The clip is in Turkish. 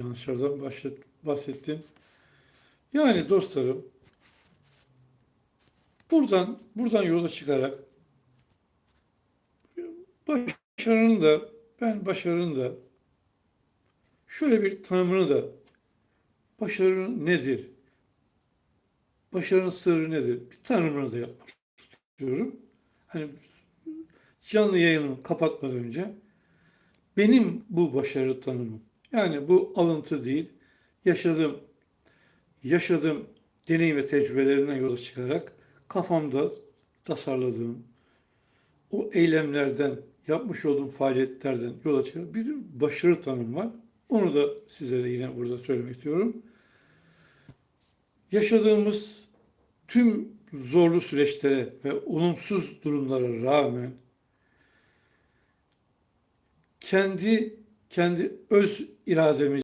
yanlışlardan bahset- bahsettim. Yani dostlarım buradan buradan yola çıkarak başarının da ben başarının da şöyle bir tanımını da başarı nedir? Başarının sırrı nedir? Bir tanımını da yapmak istiyorum. Hani canlı yayınımı kapatmadan önce benim bu başarı tanımım. Yani bu alıntı değil, yaşadığım yaşadığım deneyim ve tecrübelerinden yola çıkarak kafamda tasarladığım o eylemlerden, yapmış olduğum faaliyetlerden yola çıkarak bir başarı tanımım var. Onu da sizlere yine burada söylemek istiyorum. Yaşadığımız tüm zorlu süreçlere ve olumsuz durumlara rağmen kendi kendi öz irademiz